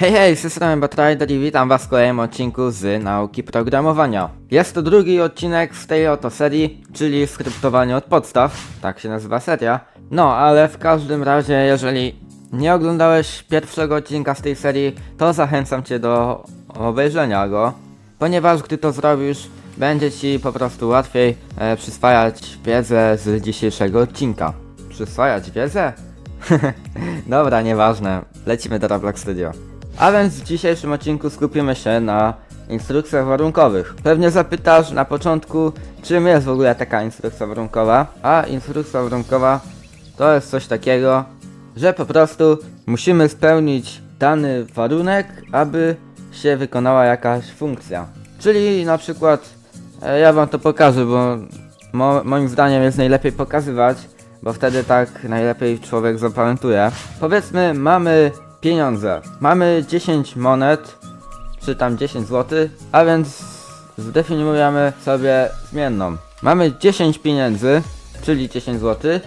Hej, hej, z tej Batrider i witam was w kolejnym odcinku z nauki programowania. Jest to drugi odcinek z tej oto serii, czyli skryptowanie od podstaw, tak się nazywa seria. No, ale w każdym razie, jeżeli nie oglądałeś pierwszego odcinka z tej serii, to zachęcam cię do obejrzenia go, ponieważ gdy to zrobisz, będzie ci po prostu łatwiej e, przyswajać wiedzę z dzisiejszego odcinka. Przyswajać wiedzę? Dobra, nieważne. Lecimy do Roblox Studio. A więc w dzisiejszym odcinku skupimy się na instrukcjach warunkowych. Pewnie zapytasz na początku, czym jest w ogóle taka instrukcja warunkowa. A instrukcja warunkowa to jest coś takiego, że po prostu musimy spełnić dany warunek, aby się wykonała jakaś funkcja. Czyli na przykład, e, ja wam to pokażę, bo mo moim zdaniem jest najlepiej pokazywać, bo wtedy tak najlepiej człowiek zapamiętuje. Powiedzmy, mamy pieniądze. Mamy 10 monet, czy tam 10 zł, a więc zdefiniujemy sobie zmienną. Mamy 10 pieniędzy, czyli 10 zł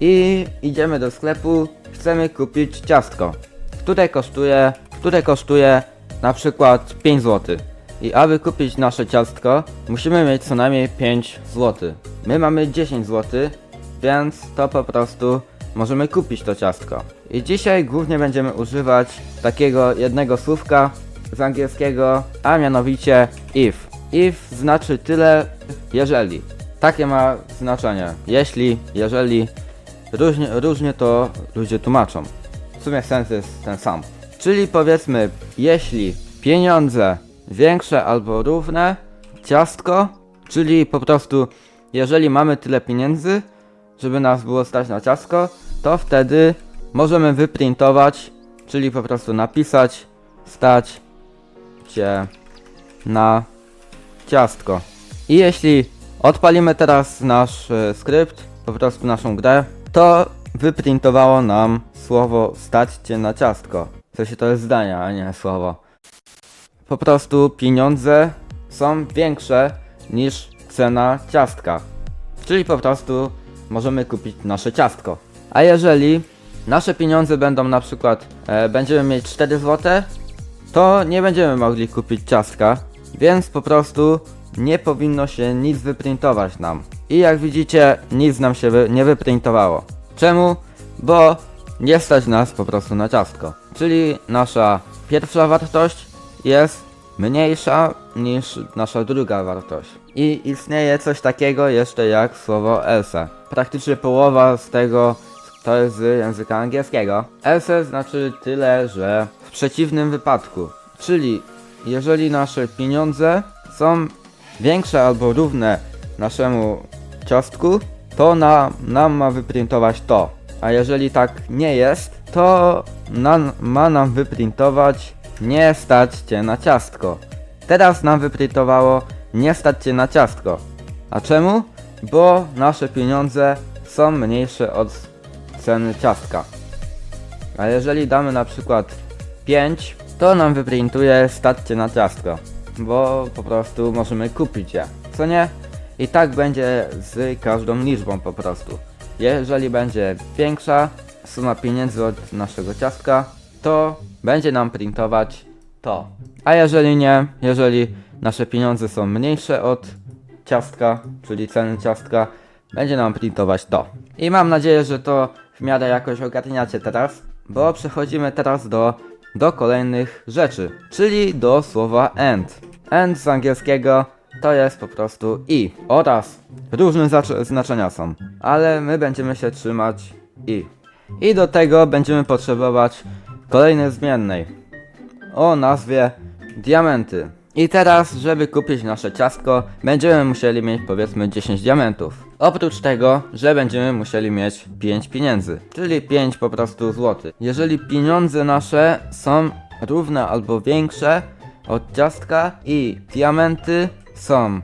i idziemy do sklepu, chcemy kupić ciastko, które kosztuje, które kosztuje na przykład 5 zł. I aby kupić nasze ciastko, musimy mieć co najmniej 5 zł. My mamy 10 zł, więc to po prostu możemy kupić to ciastko. I dzisiaj głównie będziemy używać takiego jednego słówka z angielskiego, a mianowicie if. If znaczy tyle, jeżeli. Takie ma znaczenie. Jeśli, jeżeli, różnie, różnie to ludzie tłumaczą. W sumie sens jest ten sam. Czyli powiedzmy, jeśli pieniądze większe albo równe ciastko, czyli po prostu jeżeli mamy tyle pieniędzy, żeby nas było stać na ciastko, to wtedy możemy wyprintować, czyli po prostu napisać stać się na ciastko. I jeśli odpalimy teraz nasz e, skrypt, po prostu naszą grę, to wyprintowało nam słowo stać cię na ciastko. W sensie to jest zdanie, a nie słowo. Po prostu pieniądze są większe niż cena ciastka. Czyli po prostu możemy kupić nasze ciastko. A jeżeli nasze pieniądze będą na przykład, e, będziemy mieć 4 zł, to nie będziemy mogli kupić ciastka, więc po prostu nie powinno się nic wyprintować nam. I jak widzicie, nic nam się wy nie wyprintowało. Czemu? Bo nie stać nas po prostu na ciastko. Czyli nasza pierwsza wartość jest mniejsza niż nasza druga wartość. I istnieje coś takiego jeszcze jak słowo else. Praktycznie połowa z tego to jest z języka angielskiego. Else znaczy tyle, że w przeciwnym wypadku. Czyli jeżeli nasze pieniądze są większe albo równe naszemu ciastku, to na, nam ma wyprintować to. A jeżeli tak nie jest, to na, ma nam wyprintować nie stać cię na ciastko. Teraz nam wyprintowało nie stać cię na ciastko. A czemu? Bo nasze pieniądze są mniejsze od ceny ciastka. A jeżeli damy na przykład 5, to nam wyprintuje stać cię na ciastko. Bo po prostu możemy kupić je. Co nie? I tak będzie z każdą liczbą po prostu. Jeżeli będzie większa suma pieniędzy od naszego ciastka, to będzie nam printować to. A jeżeli nie, jeżeli nasze pieniądze są mniejsze od ciastka, czyli ceny ciastka, będzie nam printować to. I mam nadzieję, że to w miarę jakoś ogarniacie teraz, bo przechodzimy teraz do, do kolejnych rzeczy, czyli do słowa and. And z angielskiego to jest po prostu i oraz różne znaczenia są, ale my będziemy się trzymać i. I do tego będziemy potrzebować kolejnej zmiennej o nazwie diamenty. I teraz, żeby kupić nasze ciastko, będziemy musieli mieć powiedzmy 10 diamentów. Oprócz tego, że będziemy musieli mieć 5 pieniędzy, czyli 5 po prostu złotych. Jeżeli pieniądze nasze są równe albo większe od ciastka i diamenty są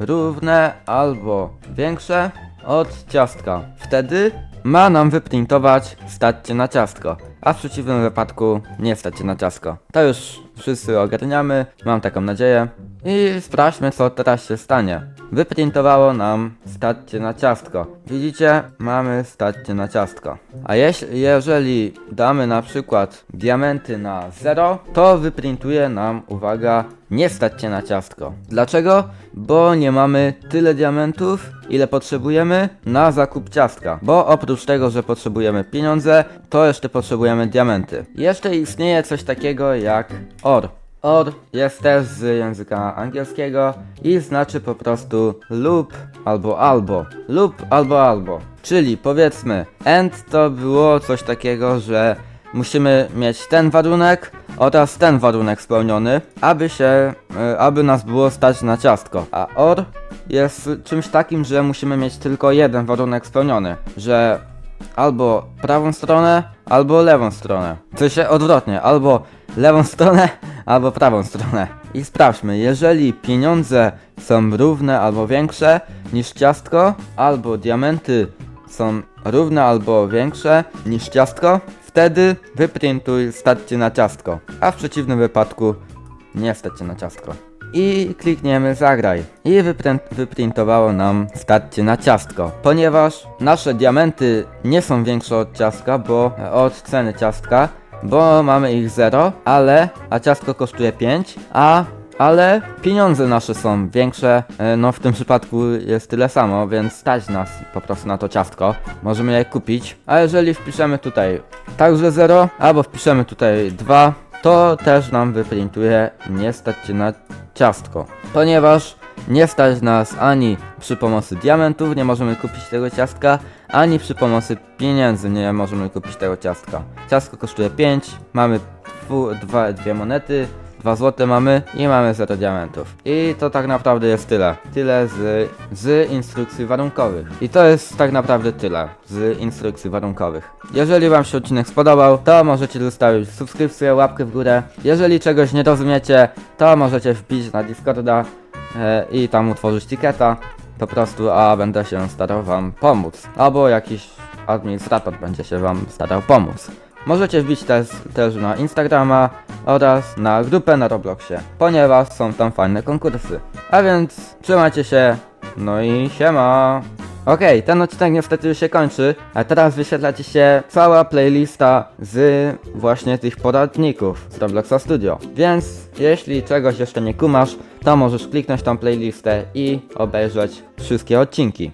równe albo większe od ciastka, wtedy ma nam wyprintować stać na ciastko. a w przeciwnym wypadku nie stać na ciastko. To już wszyscy ogarniamy, mam taką nadzieję. I sprawdźmy co teraz się stanie. Wyprintowało nam stać się na ciastko. Widzicie? Mamy stać się na ciastko. A jeśli, jeżeli damy na przykład diamenty na 0, to wyprintuje nam, uwaga, nie stać na ciastko. Dlaczego? Bo nie mamy tyle diamentów, ile potrzebujemy na zakup ciastka. Bo oprócz tego, że potrzebujemy pieniądze, to jeszcze potrzebujemy diamenty. Jeszcze istnieje coś takiego jak OR. OR jest też z języka angielskiego i znaczy po prostu lub albo albo. Lub albo albo. Czyli powiedzmy, AND to było coś takiego, że musimy mieć ten warunek oraz ten warunek spełniony, aby się, e, aby nas było stać na ciastko. A OR jest czymś takim, że musimy mieć tylko jeden warunek spełniony, że albo prawą stronę, albo lewą stronę. Co się odwrotnie, albo lewą stronę, albo prawą stronę. I sprawdźmy, jeżeli pieniądze są równe albo większe niż ciastko, albo diamenty są równe albo większe niż ciastko, wtedy wyprintuj stać się na ciastko, a w przeciwnym wypadku nie stać się na ciastko. I klikniemy zagraj. I wyprintowało nam stać się na ciastko. Ponieważ nasze diamenty nie są większe od ciastka, bo od ceny ciastka, bo mamy ich 0, ale a ciastko kosztuje 5, a ale pieniądze nasze są większe, e, no w tym przypadku jest tyle samo, więc stać nas po prostu na to ciastko. Możemy je kupić, a jeżeli wpiszemy tutaj także 0, albo wpiszemy tutaj 2, to też nam wyprintuje nie stać się na ciastko. Ponieważ nie stać nas ani przy pomocy diamentów, nie możemy kupić tego ciastka, ani przy pomocy pieniędzy nie możemy kupić tego ciastka. Ciastko kosztuje 5, mamy dwa, dwie monety, 2 złote mamy i mamy 0 diamentów. I to tak naprawdę jest tyle. Tyle z, z instrukcji warunkowych. I to jest tak naprawdę tyle z instrukcji warunkowych. Jeżeli wam się odcinek spodobał, to możecie zostawić subskrypcję, łapkę w górę. Jeżeli czegoś nie rozumiecie, to możecie wbić na Discorda e, i tam utworzyć tiketa. Po prostu, a będę się starał wam pomóc. Albo jakiś administrator będzie się wam starał pomóc. Możecie wbić też, też na Instagrama oraz na grupę na Robloxie, ponieważ są tam fajne konkursy. A więc trzymajcie się, no i siema! Okej, ten odcinek niestety już się kończy, a teraz wyświetla ci się cała playlista z właśnie tych poradników z Robloxa Studio. Więc jeśli czegoś jeszcze nie kumasz, to możesz kliknąć tą playlistę i obejrzeć wszystkie odcinki.